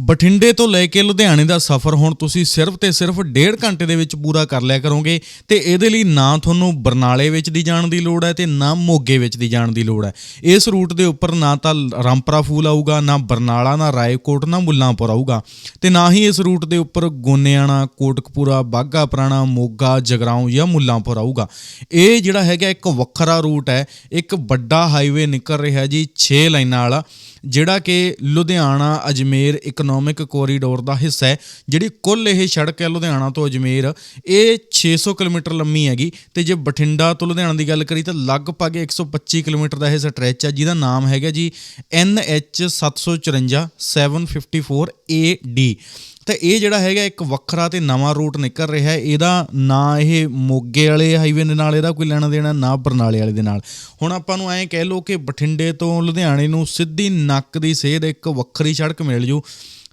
ਬਠਿੰਡੇ ਤੋਂ ਲੈ ਕੇ ਲੁਧਿਆਣੇ ਦਾ ਸਫ਼ਰ ਹੁਣ ਤੁਸੀਂ ਸਿਰਫ ਤੇ ਸਿਰਫ ਡੇਢ ਘੰਟੇ ਦੇ ਵਿੱਚ ਪੂਰਾ ਕਰ ਲਿਆ ਕਰੋਗੇ ਤੇ ਇਹਦੇ ਲਈ ਨਾ ਤੁਹਾਨੂੰ ਬਰਨਾਲੇ ਵਿੱਚ ਦੀ ਜਾਣ ਦੀ ਲੋੜ ਹੈ ਤੇ ਨਾ ਮੋਗੇ ਵਿੱਚ ਦੀ ਜਾਣ ਦੀ ਲੋੜ ਹੈ। ਇਸ ਰੂਟ ਦੇ ਉੱਪਰ ਨਾ ਤਾਂ ਰਾਮਪਰਾ ਫੂਲ ਆਊਗਾ, ਨਾ ਬਰਨਾਲਾ, ਨਾ ਰਾਏਕੋਟ, ਨਾ ਮੁੱਲਾਂਪੁਰ ਆਊਗਾ ਤੇ ਨਾ ਹੀ ਇਸ ਰੂਟ ਦੇ ਉੱਪਰ ਗੋਨਿਆਣਾ, ਕੋਟਕਪੂਰਾ ਬਾਗਾ ਪੁਰਾਣਾ, ਮੋਗਾ, ਜਗਰਾਉਂ ਜਾਂ ਮੁੱਲਾਂਪੁਰ ਆਊਗਾ। ਇਹ ਜਿਹੜਾ ਹੈਗਾ ਇੱਕ ਵੱਖਰਾ ਰੂਟ ਹੈ, ਇੱਕ ਵੱਡਾ ਹਾਈਵੇ ਨਿਕਲ ਰਿਹਾ ਜੀ 6 ਲਾਈਨਾਂ ਵਾਲਾ। ਜਿਹੜਾ ਕਿ ਲੁਧਿਆਣਾ ਅਜਮੇਰ ਇਕਨੋਮਿਕ ਕੋਰੀਡੋਰ ਦਾ ਹਿੱਸਾ ਹੈ, ਜਿਹੜੀ ਕੁੱਲ ਇਹ ਸੜਕ ਹੈ ਲੁਧਿਆਣਾ ਤੋਂ ਅਜਮੇਰ, ਇਹ 600 ਕਿਲੋਮੀਟਰ ਲੰਮੀ ਹੈਗੀ ਤੇ ਜੇ ਬਠਿੰਡਾ ਤੋਂ ਲੁਧਿਆਣਾ ਦੀ ਗੱਲ ਕਰੀ ਤਾਂ ਲਗਭਗ 125 ਕਿਲੋਮੀਟਰ ਦਾ ਇਹ ਸਟ੍ਰੈਚ ਹੈ, ਜਿਹਦਾ ਨਾਮ ਹੈਗਾ ਜੀ NH 754 754 AD ਤਾਂ ਇਹ ਜਿਹੜਾ ਹੈਗਾ ਇੱਕ ਵੱਖਰਾ ਤੇ ਨਵਾਂ ਰੂਟ ਨਿਕਲ ਰਿਹਾ ਹੈ। ਇਹਦਾ ਨਾ ਇਹ ਮੋਗੇ ਵਾਲੇ ਹਾਈਵੇ ਦੇ ਨਾਲ ਇਹਦਾ ਕੋਈ ਲੈਣਾ ਦੇਣਾ, ਨਾ ਬਰਨਾਲੇ ਵਾਲੇ ਦੇ ਨਾਲ। ਹੁਣ ਆਪਾਂ ਨੂੰ ਐਂ ਕਹਿ ਲਓ ਕਿ ਬਠਿੰਡੇ ਤੋਂ ਲੁਧਿਆਣੇ ਨੂੰ ਸਿੱਧੀ ਨੱਕ ਦੀ ਸੇਧ ਇੱਕ ਵੱਖਰੀ ਸੜਕ ਮਿਲ ਜੂ।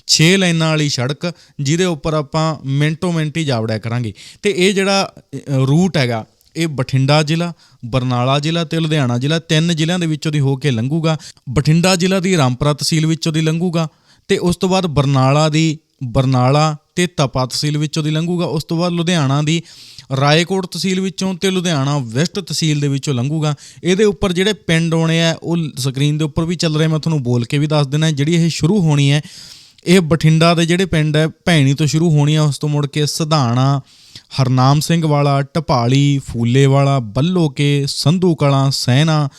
6 ਲਾਈਨਾਂ ਵਾਲੀ ਸੜਕ, ਜਿਹਦੇ ਉੱਪਰ ਆਪਾਂ ਮਿੰਟੋ ਮਿੰਟ ਹੀ ਜਾਵੜਿਆ ਕਰਾਂਗੇ। ਤੇ ਇਹ ਜਿਹੜਾ ਰੂਟ ਹੈਗਾ, ਇਹ ਬਠਿੰਡਾ ਜ਼ਿਲ੍ਹਾ, ਬਰਨਾਲਾ ਜ਼ਿਲ੍ਹਾ ਤੇ ਲੁਧਿਆਣਾ ਜ਼ਿਲ੍ਹਾ, ਤਿੰਨ ਜ਼ਿਲ੍ਹਿਆਂ ਦੇ ਵਿੱਚੋਂ ਦੀ ਹੋ ਕੇ ਲੰਘੂਗਾ। ਬਠਿੰਡਾ ਜ਼ਿਲ੍ਹਾ ਦੀ ਰਾਮਪੁਰਾ ਤਹਿਸੀਲ ਵਿੱਚੋਂ ਦੀ ਲੰਘੂਗਾ। ਤੇ ਉਸ ਤੋਂ ਬਾਅਦ ਬਰਨਾਲਾ ਦੀ ਬਰਨਾਲਾ ਤੇ ਤਪਾ ਤਹਿਸੀਲ ਵਿੱਚੋਂ ਦੀ ਲੰਘੂਗਾ। ਉਸ ਤੋਂ ਬਾਅਦ ਲੁਧਿਆਣਾ ਦੀ ਰਾਏਕੋਟ ਤਹਿਸੀਲ ਵਿੱਚੋਂ ਤੇ ਲੁਧਿਆਣਾ ਵੈਸਟ ਤਹਿਸੀਲ ਦੇ ਵਿੱਚੋਂ ਲੰਘੂਗਾ। ਇਹਦੇ ਉੱਪਰ ਜਿਹੜੇ ਪਿੰਡ ਆਉਣੇ ਆ, ਉਹ ਸਕਰੀਨ ਦੇ ਉੱਪਰ ਵੀ ਚੱਲ ਰਹੇ ਮੈਂ ਤੁਹਾਨੂੰ ਬੋਲ ਕੇ ਵੀ ਦੱਸ ਦਿੰਦਾ, ਜਿਹੜੀ ਇਹ ਸ਼ੁਰੂ ਹੋਣੀ ਹੈ, ਇਹ ਬਠਿੰਡਾ ਦੇ ਜਿਹੜੇ ਪਿੰਡ ਹੈ, ਭੈਣੀ ਤੋਂ ਸ਼ੁਰੂ ਹੋਣੀ ਹੈ ਉਸ ਤੋਂ ਮੁੜ ਕੇ ਸਧਾਣਾ, ਹਰਨਾਮ ਸਿੰਘ ਵਾਲਾ, ਢਪਾਲੀ ਫੂਲੇ ਵਾਲਾ ਬੱਲੋਕੇ, ਸੰਧੂ ਕਲਾਂ ਸੈਨਾ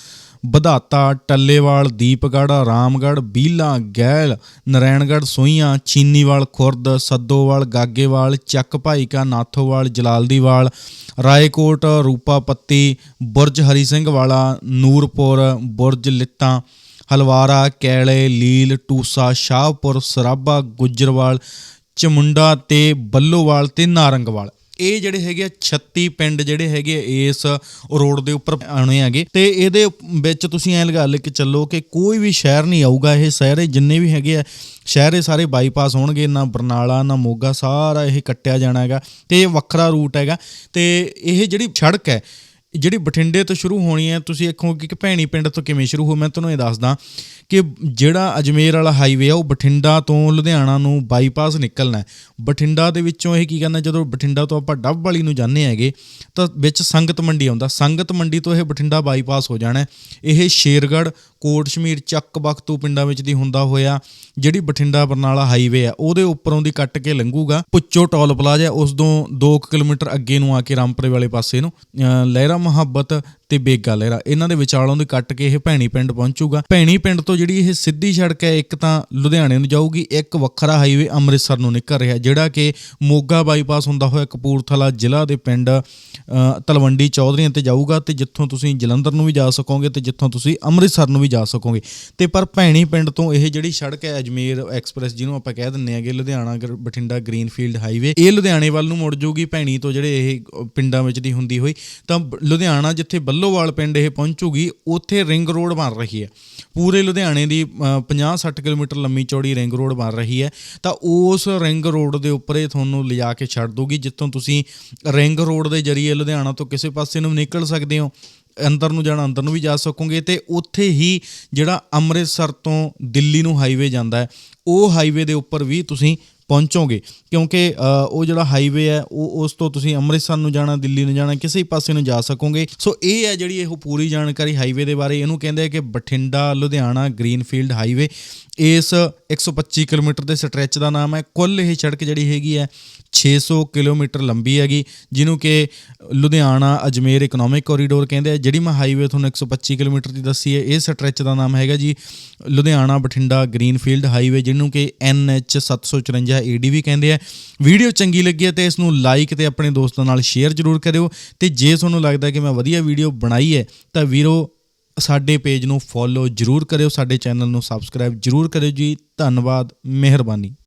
ਵਧਾਤਾ ਟੱਲੇਵਾਲ, ਦੀਪਗੜ੍ਹ, ਰਾਮਗੜ੍ਹ, ਬੀਲਾ, ਗੈਲ, ਨਰੈਣਗੜ੍ਹ ਸੋਈਆਂ ਚੀਨੀਵਾਲ, ਖੁਰਦ, ਸੱਦੋਵਾਲ, ਗਾਗੇਵਾਲ, ਚੱਕ ਭਾਈਕਾ, ਨਾਥੋਵਾਲ, ਜਲਾਲਦੀਵਾਲ, ਰਾਏਕੋਟ, ਰੂਪਾਪੱਤੀ, ਬੁਰਜ ਹਰੀ ਸਿੰਘ ਵਾਲਾ ਨੂਰਪੁਰ, ਬੁਰਜ ਲਿੱਤਾਂ ਹਲਵਾਰਾ, ਕੈਲੇ, ਲੀਲ, ਟੂਸਾ, ਸ਼ਾਹਪੁਰ, ਸਰਾਭਾ, ਗੁੱਜਰਵਾਲ, ਚਮੁੰਡਾ ਤੇ ਬੱਲੋਵਾਲ ਤੇ ਨਾਰੰਗਵਾਲ। ਇਹ ਜਿਹੜੇ ਹੈਗੇ ਆ 36 ਪਿੰਡ ਜਿਹੜੇ ਹੈਗੇ ਆ ਇਸ ਰੋਡ ਦੇ ਉੱਪਰ ਆਉਣੇ ਹੈਗੇ। ਤੇ ਇਹਦੇ ਵਿੱਚ ਤੁਸੀਂ ਐ ਲਗਾ ਲੈ ਕੇ ਚੱਲੋ ਕਿ ਕੋਈ ਵੀ ਸ਼ਹਿਰ ਨਹੀਂ ਆਊਗਾ, ਇਹ ਸ਼ਹਿਰੇ ਜਿੰਨੇ ਵੀ ਹੈਗੇ ਆ, ਸ਼ਹਿਰੇ ਸਾਰੇ ਬਾਈਪਾਸ ਹੋਣਗੇ, ਨਾ ਬਰਨਾਲਾ, ਨਾ ਮੋਗਾ, ਸਾਰਾ ਇਹ ਕੱਟਿਆ ਜਾਣਾ ਹੈਗਾ। ਤੇ ਇਹ ਵੱਖਰਾ ਰੂਟ ਹੈਗਾ। ਤੇ ਇਹ ਜਿਹੜੀ ਸੜਕ ਹੈ ਜਿਹੜੀ ਬਠਿੰਡੇ ਤੋਂ ਸ਼ੁਰੂ ਹੋਣੀ ਹੈ, ਤੁਸੀਂ ਦੇਖੋਗੇ ਕਿ ਭੈਣੀ ਪਿੰਡ ਤੋਂ ਕਿਵੇਂ ਸ਼ੁਰੂ ਹੋ, ਮੈਂ ਤੁਹਾਨੂੰ ਇਹ ਦੱਸਦਾ ਕਿ ਜਿਹੜਾ ਅਜਮੇਰ ਵਾਲਾ ਹਾਈਵੇ ਆ, ਉਹ ਬਠਿੰਡਾ ਤੋਂ ਲੁਧਿਆਣਾ ਨੂੰ ਬਾਈਪਾਸ ਨਿਕਲਣਾ ਹੈ। ਬਠਿੰਡਾ ਦੇ ਵਿੱਚੋਂ ਇਹ ਕੀ ਕਰਨਾ, ਜਦੋਂ ਬਠਿੰਡਾ ਤੋਂ ਆਪਾਂ ਡੱਬ ਵਾਲੀ ਨੂੰ ਜਾਂਦੇ ਹੈਗੇ, ਤਾਂ ਵਿੱਚ ਸੰਗਤ ਮੰਡੀ ਆਉਂਦਾ। ਸੰਗਤ ਮੰਡੀ ਤੋਂ ਇਹ ਬਠਿੰਡਾ ਬਾਈਪਾਸ ਹੋ ਜਾਣਾ ਇਹ ਸ਼ੇਰਗੜ੍ਹ ਕੋਟ ਸ਼ਮੀਰ ਚੱਕ ਬਖਤੂ ਪਿੰਡਾਂ ਵਿੱਚ ਦੀ ਹੁੰਦਾ ਹੋਇਆ ਜਿਹੜੀ ਬਠਿੰਡਾ ਬਰਨਾਲਾ ਹਾਈਵੇ ਆ, ਉਹਦੇ ਉੱਪਰੋਂ ਦੀ ਕੱਟ ਕੇ ਲੰਘੂਗਾ। ਪੁੱਚੋ ਟੋਲ ਪਲਾਜ਼ਾ, ਉਸ ਤੋਂ 2 ਕਿਲੋਮੀਟਰ ਅੱਗੇ ਨੂੰ ਆ ਕੇ ਰਾਮਪੁਰੇ ਵਾਲੇ ਪਾਸੇ ਨੂੰ। ਲਹਿਰਾ ਲਹਿਰਾ ਮੁਹੱਬਤ ਤੇ ਬੇਗਾ ਲਹਿਰਾ ਇਹਨਾਂ ਦੇ ਵਿਚਾਲੋਂ ਦੀ ਕੱਟ ਕੇ ਇਹ ਭੈਣੀ ਪਿੰਡ ਪਹੁੰਚੂਗਾ। ਭੈਣੀ ਪਿੰਡ ਤੋਂ ਜਿਹੜੀ ਇਹ ਸਿੱਧੀ ਸੜਕ ਹੈ, ਇੱਕ ਤਾਂ ਲੁਧਿਆਣੇ ਨੂੰ ਜਾਊਗੀ, ਇੱਕ ਵੱਖਰਾ ਹਾਈਵੇ ਅੰਮ੍ਰਿਤਸਰ ਨੂੰ ਨਿਕਲ ਰਿਹਾ ਜਿਹੜਾ ਕਿ ਮੋਗਾ ਬਾਈਪਾਸ ਹੁੰਦਾ ਹੋਇਆ ਕਪੂਰਥਲਾ ਜ਼ਿਲ੍ਹਾ ਦੇ ਪਿੰਡ ਤਲਵੰਡੀ ਚੌਧਰੀਆਂ ਤੇ ਜਾਊਗਾ ਤੇ ਜਿੱਥੋਂ ਤੁਸੀਂ ਜਲੰਧਰ ਨੂੰ ਵੀ ਜਾ ਸਕੋਗੇ ਤੇ ਜਿੱਥੋਂ ਤੁਸੀਂ ਅੰਮ੍ਰਿਤਸਰ ਨੂੰ ਵੀ ਜਾ ਸਕੋਗੇ। ਤੇ ਪਰ ਭੈਣੀ ਪਿੰਡ ਤੋਂ ਇਹ ਜਿਹੜੀ ਸੜਕ ਹੈ, ਅਜਮੇਰ ਐਕਸਪ੍ਰੈਸ ਜਿਹਨੂੰ ਆਪਾਂ ਕਹਿ ਦਿੰਨੇ ਆਗੇ ਲੁਧਿਆਣਾ ਗਰ- ਬਠਿੰਡਾ ਗ੍ਰੀਨਫੀਲਡ ਹਾਈਵੇ ਇਹ ਲੁਧਿਆਣੇ ਵੱਲ ਨੂੰ ਮੁੜ ਜਾਊਗੀ ਭੈਣੀ ਤੋਂ ਜਿਹੜੇ ਇਹ ਪਿੰਡਾਂ ਵਿੱਚ ਦੀ ਹੁੰਦੀ ਹੋਈ। ਤਾਂ ਲੁਧਿਆਣਾ ਜਿੱਥੇ ਬੱਲੋਵਾਲ ਪਿੰਡ ਇਹ ਪਹੁੰਚੂਗੀ, ਉੱਥੇ ਰਿੰਗ ਰੋਡ ਬਣ ਰਹੀ ਹੈ। ਪੂਰੇ ਲੁਧਿਆਣੇ ਦੀ 50-60 ਕਿਲੋਮੀਟਰ ਲੰਮੀ ਚੌੜੀ ਰਿੰਗ ਰੋਡ ਬਣ ਰਹੀ ਹੈ। ਤਾਂ ਉਸ ਰਿੰਗ ਰੋਡ ਦੇ ਉੱਪਰ ਇਹ ਤੁਹਾਨੂੰ ਲਿਜਾ ਕੇ ਛੱਡ ਦੂਗੀ, ਜਿੱਥੋਂ ਤੁਸੀਂ ਰਿੰਗ ਰੋਡ ਦੇ ਜਰੀਏ ਲੁਧਿਆਣਾ ਤੋਂ ਕਿਸੇ ਪਾਸੇ ਨੂੰ ਨਿਕਲ ਸਕਦੇ ਹੋ। ਅੰਦਰ ਨੂੰ ਜਾਣਾ, ਅੰਦਰ ਨੂੰ ਵੀ ਜਾ ਸਕੋਗੇ ਤੇ ਉੱਥੇ ਹੀ ਜਿਹੜਾ ਅੰਮ੍ਰਿਤਸਰ ਤੋਂ ਦਿੱਲੀ ਨੂੰ ਹਾਈਵੇ ਜਾਂਦਾ ਹੈ, ਉਹ ਹਾਈਵੇ ਦੇ ਉੱਪਰ ਵੀ ਤੁਸੀਂ ਪਹੁੰਚੋਗੇ। ਕਿਉਂਕਿ ਉਹ ਜਿਹੜਾ ਹਾਈਵੇ ਹੈ, ਉਹ ਉਸ ਤੋਂ ਤੁਸੀਂ ਅੰਮ੍ਰਿਤਸਰ ਨੂੰ ਜਾਣਾ, ਦਿੱਲੀ ਨੂੰ ਜਾਣਾ, ਕਿਸੇ ਪਾਸੇ ਨੂੰ ਜਾ ਸਕੋਗੇ। ਸੋ ਇਹ ਹੈ ਜਿਹੜੀ ਇਹ ਪੂਰੀ ਜਾਣਕਾਰੀ ਹਾਈਵੇ ਦੇ ਬਾਰੇ। ਇਹਨੂੰ ਕਹਿੰਦੇ ਆ ਕਿ ਬਠਿੰਡਾ, ਲੁਧਿਆਣਾ ਗ੍ਰੀਨਫੀਲਡ ਹਾਈਵੇ ਇਸ 125 ਕਿਲੋਮੀਟਰ ਦੇ ਸਟ੍ਰੈਚ ਦਾ ਨਾਮ ਹੈ। ਕੁੱਲ ਇਹ ਸੜਕ ਜਿਹੜੀ ਹੈਗੀ ਹੈ 600 ਕਿਲੋਮੀਟਰ ਲੰਬੀ ਹੈਗੀ, ਜਿਹਨੂੰ ਕਿ ਲੁਧਿਆਣਾ, ਅਜਮੇਰ ਇਕਨੋਮਿਕ ਕੋਰੀਡੋਰ ਕਹਿੰਦੇ ਆ, ਜਿਹੜੀ ਮੈਂ ਹਾਈਵੇ ਤੁਹਾਨੂੰ 125 ਕਿਲੋਮੀਟਰ ਦੀ ਦੱਸੀ ਹੈ, ਇਹ ਸਟ੍ਰੈਚ ਦਾ ਨਾਮ ਹੈਗਾ ਜੀ। ਲੁਧਿਆਣਾ, ਬਠਿੰਡਾ ਗ੍ਰੀਨਫੀਲਡ ਹਾਈਵੇ ਜਿਹਨੂੰ ਕਿ NH 754 AD ਵੀ ਕਹਿੰਦੇ ਆ। ਵੀਡੀਓ ਚੰਗੀ ਲੱਗੀ ਹੈ ਤੇ ਇਸ ਨੂੰ ਲਾਈਕ ਤੇ ਆਪਣੇ ਦੋਸਤਾਂ ਨਾਲ ਸ਼ੇਅਰ ਜ਼ਰੂਰ ਕਰਿਓ। ਤੇ ਜੇ ਤੁਹਾਨੂੰ ਲੱਗਦਾ ਕਿ ਮੈਂ ਵਧੀਆ ਵੀਡੀਓ ਬਣਾਈ ਹੈ, ਤਾਂ ਵੀਰੋ, ਸਾਡੇ ਪੇਜ ਨੂੰ ਫੋਲੋ ਜ਼ਰੂਰ ਕਰਿਓ, ਸਾਡੇ ਚੈਨਲ ਨੂੰ ਸਬਸਕ੍ਰਾਈਬ ਜ਼ਰੂਰ ਕਰਿਓ ਜੀ। ਧੰਨਵਾਦ, ਮਿਹਰਬਾਨੀ।